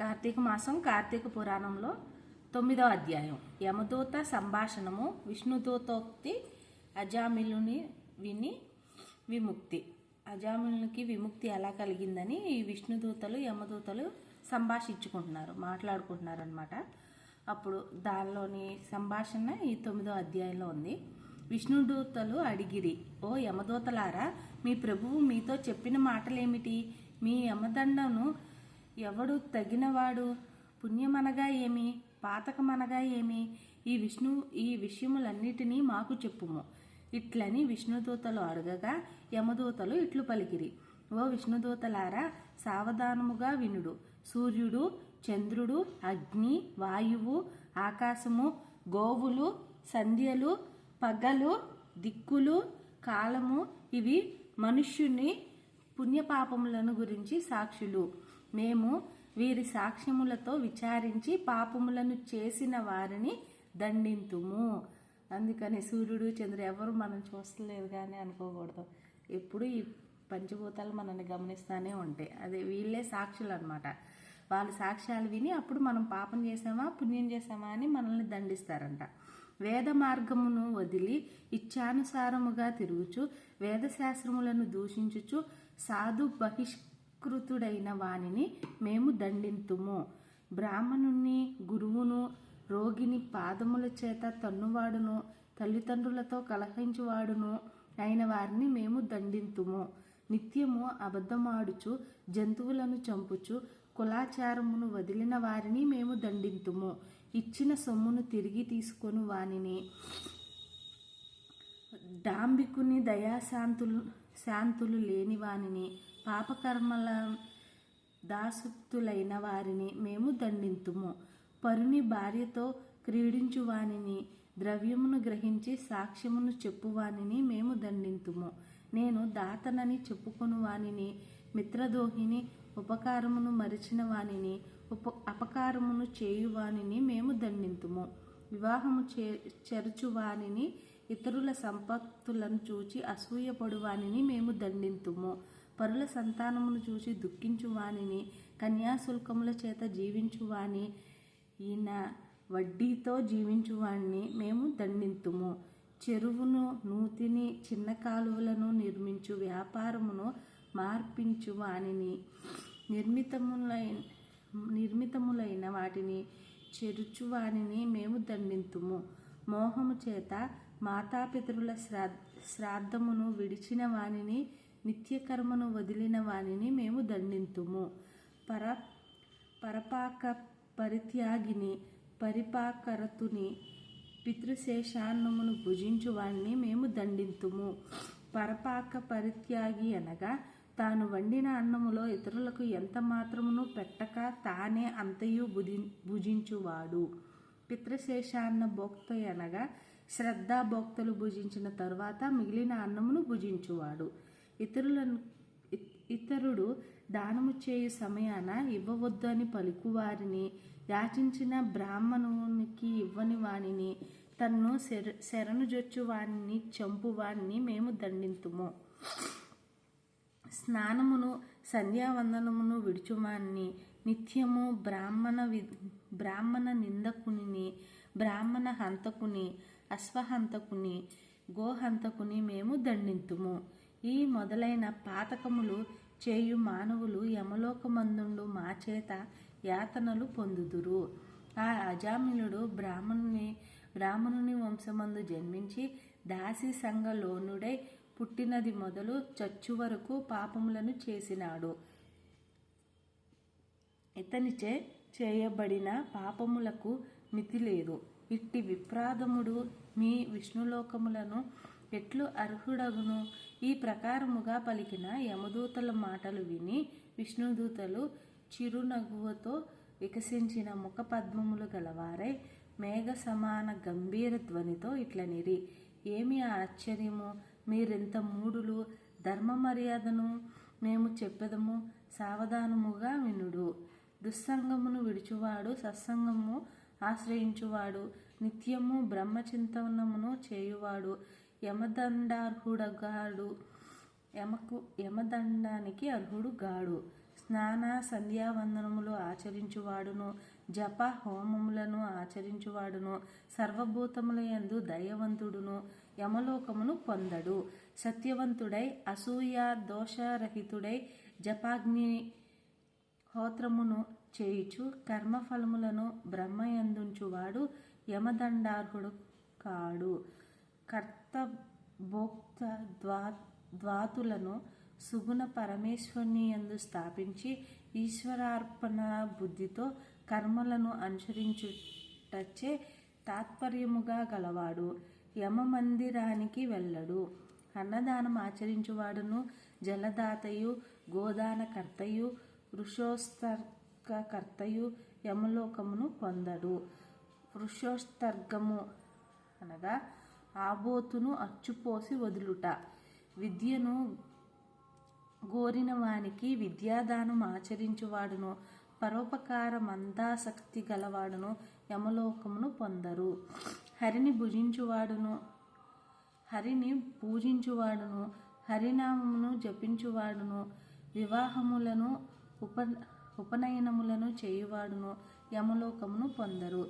కార్తీక మాసం కార్తీక పురాణంలో తొమ్మిదో అధ్యాయం. యమదూత సంభాషణము విష్ణుదూతోక్తి అజామిలుని విని విముక్తి. అజామిలునికి విముక్తి ఎలా కలిగిందని ఈ విష్ణుదూతలు యమదూతలు సంభాషించుకుంటున్నారు మాట్లాడుకుంటున్నారు అనమాట అప్పుడు దానిలోని సంభాషణ ఈ తొమ్మిదో అధ్యాయంలో ఉంది. విష్ణుదూతలు అడిగిరి ఓ యమదూతలారా మీ ప్రభువు మీతో చెప్పిన మాటలేమిటి? మీ యమదండను ఎవడు తగినవాడు? పుణ్యమనగా ఏమి? పాతకమనగా ఏమి? ఈ విష్ణు ఈ విషయములన్నిటినీ మాకు చెప్పుము. ఇట్లని విష్ణుదూతలు అడగగా యమదూతలు ఇట్లు పలికిరి. ఓ విష్ణుదూతలారా సావధానముగా వినుడు. సూర్యుడు చంద్రుడు అగ్ని వాయువు ఆకాశము గోవులు సంధ్యలు పగలు దిక్కులు కాలము ఇవి మనుష్యుని పుణ్యపాపములను గురించి సాక్షులు. మేము వీరి సాక్ష్యములతో విచారించి పాపములను చేసిన వారిని దండింతుము. అందుకని సూర్యుడు చంద్రుడు ఎవరు మనం చూస్తలేదు కానీ అనుకోకూడదు. ఎప్పుడు ఈ పంచభూతాలు మనల్ని గమనిస్తూనే ఉంటాయి. అదే వీళ్ళే సాక్షులు అనమాట వాళ్ళ సాక్ష్యాలు విని అప్పుడు మనం పాపం చేసామా పుణ్యం చేసామా అని మనల్ని దండిస్తారంట. వేద మార్గమును వదిలి ఇచ్చానుసారముగా తిరుగుచు వేదశాస్త్రములను దూషించుచు సాధు బహిష్ కృతుడైన వానిని మేము దండింతుము. బ్రాహ్మణుని గురువును రోగిని పాదముల చేత తన్నువాడును తల్లిదండ్రులతో కలహించువాడును అయిన వారిని మేము దండింతుము. నిత్యము అబద్ధమాడుచు జంతువులను చంపుచు కులాచారమును వదిలిన వారిని మేము దండింతుము. ఇచ్చిన సొమ్మును తిరిగి తీసుకొని వానిని. డాంబికుని దయాశాంతులు శాంతులు లేని వానిని పాపకర్మల దాసుక్తులైన వారిని మేము దండింతుము. పరుని భార్యతో క్రీడించు వానిని ద్రవ్యమును గ్రహించి సాక్ష్యమును చెప్పువానిని మేము దండింతుము. నేను దాతనని చెప్పుకొని వానిని మిత్రదోహిని ఉపకారమును మరిచిన వానిని ఉప అపకారమును చేయువానిని మేము దండింతుము. వివాహము చే చెరచువానిని ఇతరుల సంపత్తులను చూచి అసూయపడువానిని మేము దండింతుము. పరుల సంతానమును చూసి దుఃఖించువానిని కన్యాశుల్కముల చేత జీవించువాని ఈయన వడ్డీతో జీవించువాణ్ణి మేము దండింతుము. చెరువును నూతిని చిన్న కాలువలను నిర్మించు వ్యాపారమును మార్పించు వానిని నిర్మితములైన నిర్మితములైన వాటిని చెరుచువానిని మేము దండింతుము. మోహము చేత మాతాపితరుల శ్రా శ్రాద్ధమును విడిచిన వానిని నిత్యకర్మను వదిలిన వానిని మేము దండింతుము. పర పరపాక పరిత్యాగిని పరిపాకరతుని పితృశేషాన్నమును భుజించు వాణ్ణి మేము దండింతుము. పరపాక పరిత్యాగి అనగా తాను వండిన అన్నములో ఇతరులకు ఎంత మాత్రమును పెట్టక తానే అంతయు భుజి భుజించువాడు. పితృశేషాన్న భోక్త అనగా శ్రద్ధాభోక్తలు భుజించిన తరువాత మిగిలిన అన్నమును భుజించువాడు. ఇతరులను ఇతరుడు దానము చేయు సమయాన ఇవ్వవద్దు అని పలుకువారిని యాచించిన బ్రాహ్మణునికి ఇవ్వని వానిని తన్ను శర శరణు జొచ్చు వానిని మేము దండింతుము. స్నానమును సంధ్యావందనమును విడుచువాన్ని నిత్యము బ్రాహ్మణ వి బ్రాహ్మణ నిందకుని బ్రాహ్మణ హంతకుని అశ్వహంతకుని గోహంతకుని మేము దండింతుము. ఈ మొదలైన పాతకములు చేయు మానవులు యమలోకమందుండు మా చేత యాతనలు పొందుదురు. ఆ అజామిలుడు బ్రాహ్మణుని బ్రాహ్మణుని వంశమందు జన్మించి దాసి సంఘలోనుడై పుట్టినది మొదలు చచ్చు వరకు పాపములను చేసినాడు. ఇతనిచే చేయబడిన పాపములకు మితి లేదు ఇట్టి విప్రాధముడు మీ విష్ణులోకములను ఎట్లు అర్హుడగును? ఈ ప్రకారముగా పలికిన యమదూతల మాటలు విని విష్ణుదూతలు చిరునగువతో వికసించిన ముఖ పద్మములు గలవారై మేఘ సమాన గంభీర ధ్వనితో ఇట్లనిరి. ఏమి ఆశ్చర్యము? మీరెంత మూడులు ధర్మ మర్యాదను మేము చెప్పెదము? సావధానముగా వినుడు. దుస్సంగమును విడుచువాడు సత్సంగము ఆశ్రయించువాడు నిత్యము బ్రహ్మచింతనమును చేయువాడు యమదండార్హుడగాడు యమకు యమదండానికి అర్హుడు గాడు స్నాన సంధ్యావందనములు ఆచరించువాడును జప హోమములను ఆచరించువాడును సర్వభూతముల యందు దయవంతుడును యమలోకమును పొందడు. సత్యవంతుడై అసూయ దోషరహితుడై జపాగ్ని హోత్రమును చేయుచు కర్మఫలములను బ్రహ్మయందుంచువాడు యమదండార్హుడు కాడు. కర్త భోక్త ద్వా ద్వాతులను సుగుణ పరమేశ్వరుని యందు స్థాపించి ఈశ్వరార్పణ బుద్ధితో కర్మలను అనుసరించుటచ్చే తాత్పర్యముగా గలవాడు. యమ మందిరానికి వెళ్ళడు. అన్నదానం ఆచరించువాడును జలదాతయు గోదానకర్తయు వృషోస్తర్గకర్తయు యమలోకమును పొందడు. వృషోస్తర్గము అనగా ఆబోతును అచ్చుపోసి వదులుట. విద్యను గోరిన వానికి విద్యాదానం ఆచరించువాడును. పరోపకార మందాసక్తి గలవాడును యమలోకమును పొందరు. హరిని భుజించువాడును. హరిని పూజించువాడును. హరినామమును జపించువాడును. వివాహములను ఉప ఉపనయనములను చేయువాడును యమలోకమును పొందరు.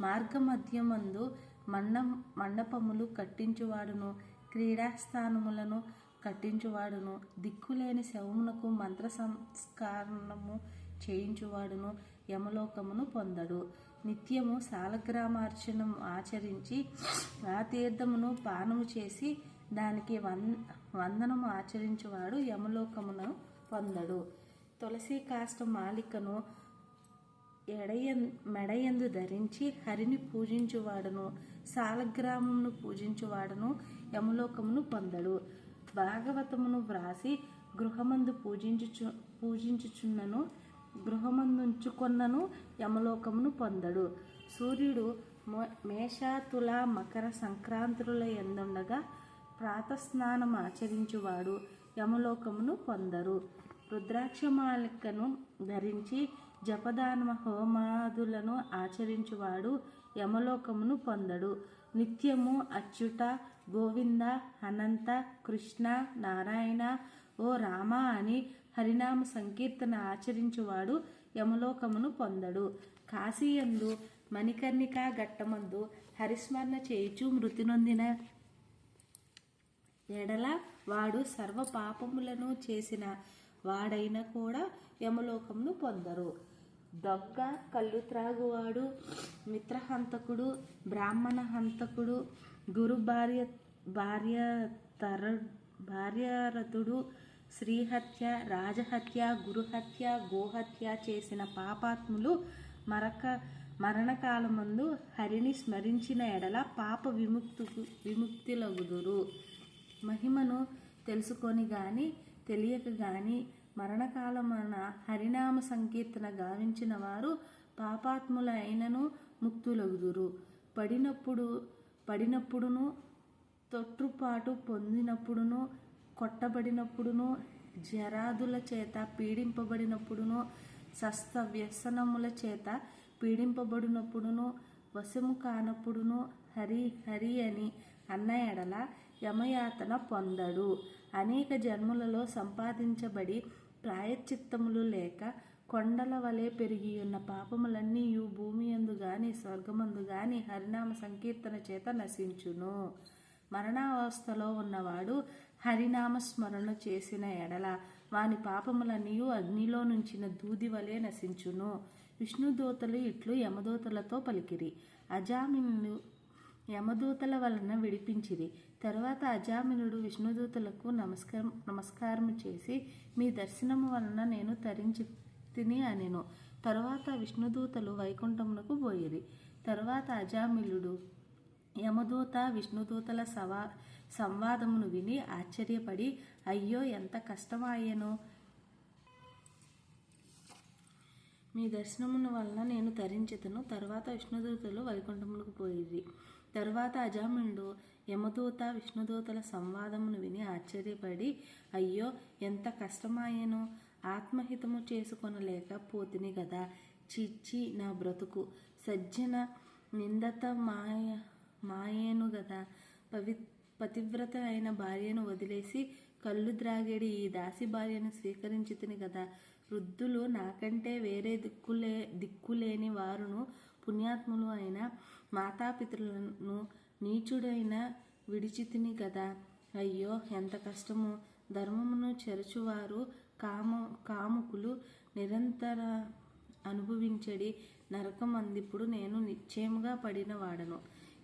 మార్గమధ్యమందు మండ మండపములు కట్టించువాడును క్రీడాస్థానములను కట్టించువాడును దిక్కులేని శవమునకు మంత్ర సంస్కారము చేయించువాడును యమలోకమును పొందడు నిత్యము సాలగ్రామార్చనం ఆచరించి ఆ తీర్థమును పానము చేసి దానికి వంద వందనము ఆచరించువాడు యమలోకమును పొందడు. తులసి కాష్ట మాలికను ఎడయ మెడయందు ధరించి హరిని పూజించువాడును సాలగ్రామమును పూజించువాడును యమలోకమును పొందడు. భాగవతమును వ్రాసి గృహమందు పూజించుచు పూజించుచున్నను గృహమందుంచుకొన్నను యమలోకమును పొందడు. సూర్యుడు మో- మకర సంక్రాంతుల ఎందుండగా ప్రాతస్నానం ఆచరించువాడు యమలోకమును పొందరు. రుద్రాక్షమాలికను ధరించి జపదాన హోమాదులను ఆచరించువాడు యమలోకమును పొందడు. నిత్యము అచ్యుట గోవింద అనంత కృష్ణ నారాయణ ఓ రామ అని హరినామ సంకీర్తన ఆచరించువాడు యమలోకమును పొందడు. కాశీయందు మణికర్ణిక ఘట్టమందు హరిస్మరణ చేయుచు మృతి నొందిన ఎడల వాడు సర్వ పాపములను చేసిన వాడైనా కూడా యమలోకమును పొందరు. దొంగ కళ్ళు త్రాగువాడు మిత్రహంతకుడు బ్రాహ్మణ హంతకుడు గురు భార్య భార్య తర భార్యారథుడు శ్రీహత్య రాజహత్య గురుహత్య గోహత్య చేసిన పాపాత్ములు మరక మరణకాలమందు హరిని స్మరించిన ఎడల పాప విముక్తు విముక్తిలగుదురు. మహిమను తెలుసుకొని కానీ తెలియక గాని మరణకాలమున హరినామ సంకీర్తన గావించిన వారు పాపాత్ములైనను ముక్తులగుదురు. పడినప్పుడు పడినప్పుడును తొట్టుపాటు పొందినప్పుడును కొట్టబడినప్పుడును జరాదుల చేత పీడింపబడినప్పుడును సస్త వ్యసనముల చేత పీడింపబడినప్పుడును వశము కానప్పుడును హరి హరి అని అన్న ఎడల యమయాతన పొందడు. అనేక జన్మలలో సంపాదించబడి ప్రాయశ్చిత్తములు లేక కొండల వలె పెరిగి ఉన్న పాపములన్నీ భూమి ఎందు గాని స్వర్గమందు గాని హరినామ సంకీర్తన చేత నశించును. మరణావస్థలో ఉన్నవాడు హరినామ స్మరణ చేసిన ఎడల వాని పాపములన్నీ అగ్నిలో నుంచిన దూది వలె నశించును. విష్ణుదూతలు ఇట్లు యమదూతలతో పలికిరి. అజామినులు యమదూతల వలన విడిపించిరి. తరువాత అజామినుడు విష్ణుదూతలకు నమస్కారం నమస్కారం చేసి మీ దర్శనము వలన నేను తరించి తిని అనెను. తరువాత విష్ణుదూతలు వైకుంఠమునకు పోయిరి. తరువాత అజామిలుడు యమదూత విష్ణుదూతల సవా సంవాదమును విని ఆశ్చర్యపడి అయ్యో ఎంత కష్టమాయెనో మీ దర్శనమును వలన నేను తరించితను తర్వాత విష్ణుదూతలు వైకుంఠములకు పోయిరి. తర్వాత అజామునుడు యమదూత విష్ణుదూతల సంవాదమును విని ఆశ్చర్యపడి అయ్యో ఎంత కష్టమాయను. ఆత్మహితము చేసుకొనలేక పోతిని కదా చిచ్చి నా బ్రతుకు సజ్జన నిందత మాయ మాయేను గదా. పవి పతివ్రత అయిన భార్యను వదిలేసి కళ్ళు ద్రాగేడి ఈ దాసి భార్యను స్వీకరించుతిని కదా వృద్ధులు నాకంటే వేరే దిక్కులే దిక్కులేని వారును పుణ్యాత్ములు అయిన మాతాపితృలను నీచుడైన విడిచితిని కదా అయ్యో ఎంత కష్టము. ధర్మమును చెరచువారు కామ కాముకులు నిరంతర అనుభవించడి నరకమందిప్పుడు నేను నిశ్చయముగా పడిన వాడను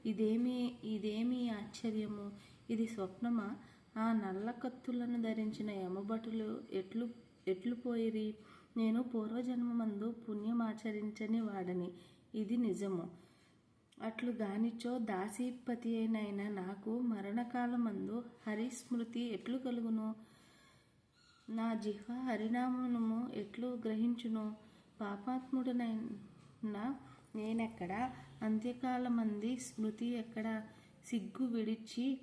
ఇదేమి ఇదేమి ఆశ్చర్యము? ఇది స్వప్నమా? ఆ నల్ల కత్తులను ధరించిన యమభటులు ఎట్లు ఎట్లు పోయిరి? నేను పూర్వజన్మమందు పుణ్యమాచరించని వాడని. ఇది నిజము. అట్లు గానిచో దాసీపతి అయిన నాకు మరణకాలమందు హరిస్మృతి ఎట్లు కలుగును? నా జిహ్వ హరినామము ఎట్లు గ్రహించును? పాపాత్ముడనైన నేనెక్కడ? అంత్యకాలమంది స్మృతి ఎక్కడ? సిగ్గు విడిచి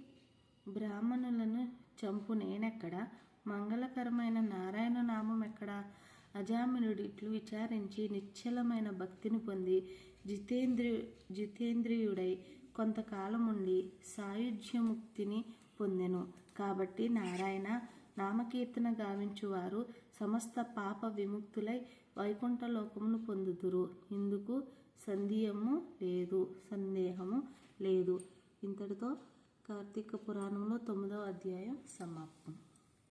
బ్రాహ్మణులను చంపు నేనెక్కడ? మంగళకరమైన నారాయణ నామం ఎక్కడ? అజామినుడు ఇట్లు విచారించి నిశ్చలమైన భక్తిని పొంది జితేంద్రి జితేంద్రియుడై కొంతకాలముండి సాయుధ్యముక్తిని పొందెను. కాబట్టి నారాయణ నామకీర్తన గావించువారు సమస్త పాప విముక్తులై వైకుంఠ లోకమును ఇందుకు సందేహము లేదు సందేహము లేదు. ఇంతటితో కార్తీక పురాణంలో తొమ్మిదవ అధ్యాయం సమాప్తం.